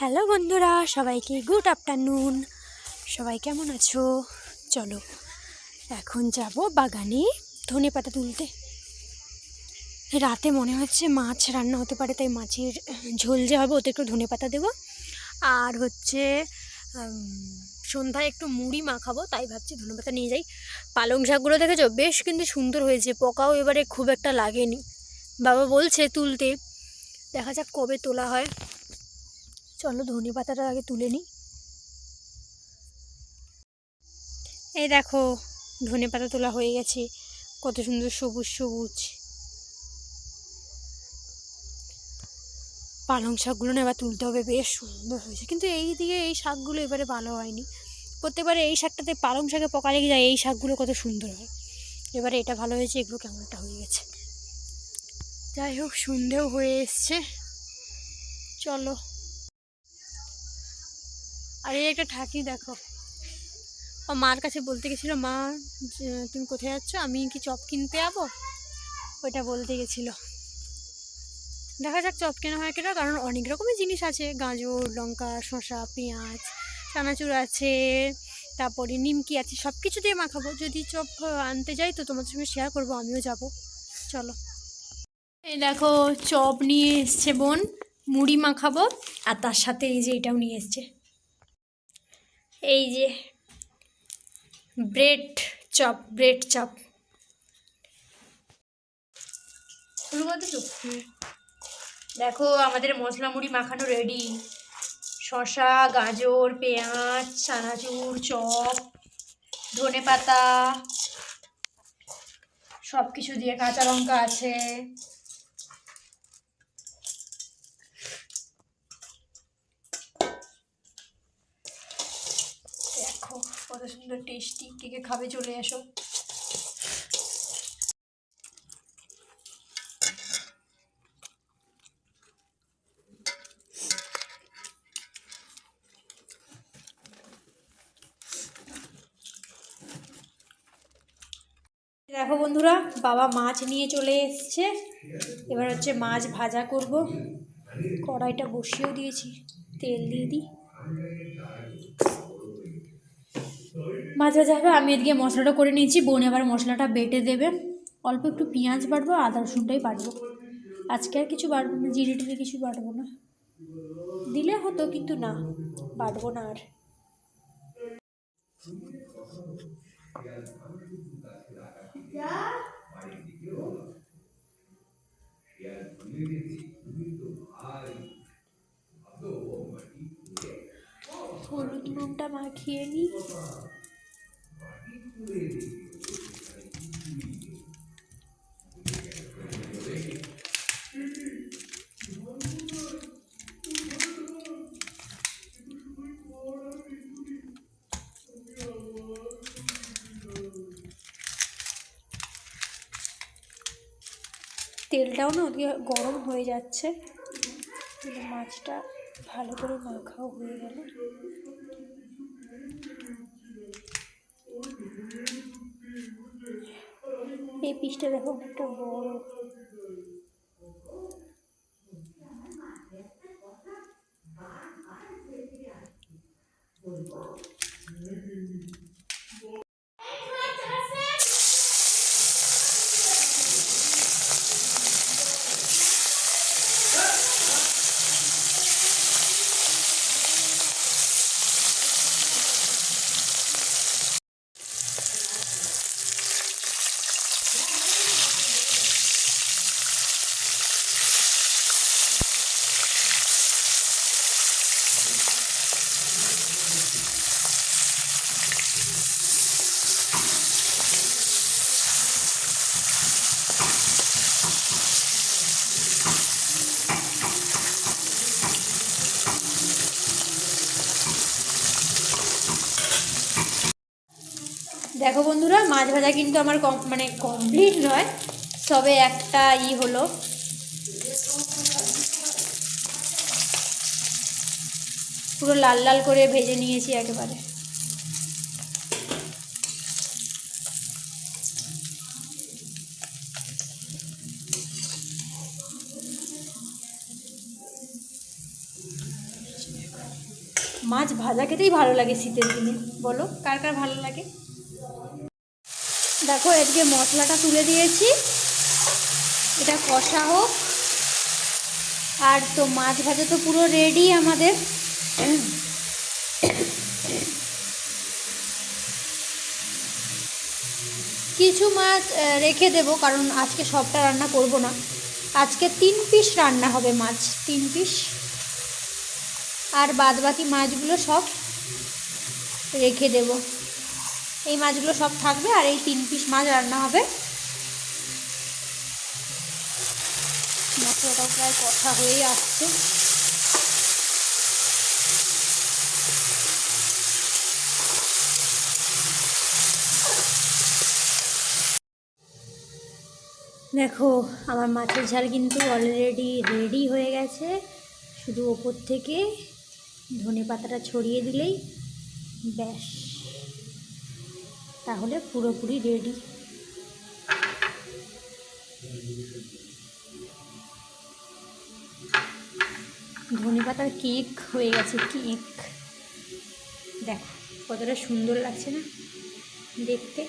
Hello বন্ধুরা, সবাইকে good afternoon. সবাই কেমন আছো? চলো, এখন যাব বাগানে ধনে পাতা তুলতে। রাতে মনে হচ্ছে মাছ রান্না হতে পারে, তাই মাছের ঝোল যে হবে, ওতে একটু ধনে পাতা দেবো। আর হচ্ছে সন্ধ্যায় একটু মুড়ি মাখাবো, তাই ভাবছি ধনে পাতা নিয়ে যাই। পালং শাকগুলো দেখেছ? বেশ কিন্তু সুন্দর হয়েছে, পোকাও এবারে খুব একটা লাগেনি। বাবা বলছে তুলতে, দেখা যাক কবে তোলা হয়। চলো ধনে পাতাটা আগে তুলে নিই। এই দেখো ধনে পাতা তোলা হয়ে গেছে। কত সুন্দর সবুজ সবুজ। পালং শাকগুলো না এবার তুলতে হবে, বেশ সুন্দর হয়েছে। কিন্তু এই দিকে এই শাকগুলো এবারে ভালো হয়নি। প্রত্যেকবারে এই শাকটাতে পালং শাকে পোকা লেগে যায়, এই শাকগুলো কত সুন্দর হয়। এবারে এটা ভালো হয়েছে, এগুলো কেমন একটা হয়ে গেছে। যাই হোক, সন্ধেও হয়ে এসছে। চলো। আর এই একটা ঠাকি দেখো। ও মার কাছে বলতে গেছিল, মা তুমি কোথায় যাচ্ছ? আমি কি চপ কিনতে যাব? ওইটা বলতে গেছিল। দেখা যাক চপ কেনা হয় কিনা, কারণ অনেক রকমের জিনিস আছে। গাজর, লঙ্কা, শসা, পেঁয়াজ, চানাচুর আছে, তারপরে নিমকি আছে সব কিছু দিয়ে মাখাবো। যদি চপ আনতে যাই তো তোমাদের সঙ্গে শেয়ার করব, আমিও যাব। চলো। এই দেখো, চপ নিয়ে এসছে বোন, মুড়ি মাখাবো, আর তার সাথে এই যে এটাও নিয়ে এসছে। এই যে, ব্রেড চপ ব্রেড চপ। শুরু দেখো আমাদের মশলা মুড়ি মাখানো রেডি শসা, গাজর, পেঁয়াজ, চানাচুর, চপ, ধনে পাতা সব কিছু দিয়ে কাঁচা লঙ্কা আছে। দেখো কত সুন্দর টেস্টি কে কে খাবে চলে এসো। দেখো বন্ধুরা, বাবা মাছ নিয়ে চলে এসছে। এবার হচ্ছে মাছ ভাজা করব। কড়াইটা বসিয়েও দিয়েছি, তেল দিয়ে দিই। মাছ ভাজা হবে, আমি এদিকে মশলাটা করে নিয়েছি। বোন এবার মশলাটা বেটে দেবে। অল্প একটু পেঁয়াজ বাটবো, আদা রসুনটাই বাটবো। আজকে আর কিছু বাটবো না, জিরে টিরে কিছু বাটবো না। দিলে হতো, কিন্তু না, বাটবো না আর। হলুদ নুনটা মাখিয়ে নিই তেলটাও না ওদিকে গরম হয়ে যাচ্ছে। মাছটা ভালো করে মাখাও হয়ে গেল। এই পিসটা দেখো অনেকটা বড়। দেখো বন্ধুরা, মাছ ভাজা কিন্তু আমার কম মানে কমপ্লিট নয় সবে একটা ই হলো। পুরো লাল লাল করে ভেজে নিয়েছি একেবারে। মাছ ভাজা খেতেই ভালো লাগে শীতের দিনে, বলো, কার কার ভালো লাগে? দেখো, এদিকে মশলাটা তুলে দিয়েছি। এটা কষা হোক। আর তো মাছ ভাজা তো পুরো রেডি আমাদের। কিছু মাছ রেখে দেবো, কারণ আজকে সবটা রান্না করব না। আজকে তিন পিস রান্না হবে মাছ, তিন পিস আর বাদ বাকি মাছগুলো সব রেখে দেব। এই মাছগুলো সব থাকবে আর এই তিন পিস মাছ রান্না হবে। মশলাটাও প্রায় কথা হয়েই আসছে। দেখো, আমার মাছের ঝাল কিন্তু অলরেডি রেডি হয়ে গেছে। শুধু ওপর থেকে ধনে পাতাটা ছড়িয়ে দিলেই ব্যাস। তাহলে পুরোপুরি রেডি ধনে পাতার কেক হয়ে গেছে কেক দেখো, কতটা সুন্দর লাগছে না দেখতে।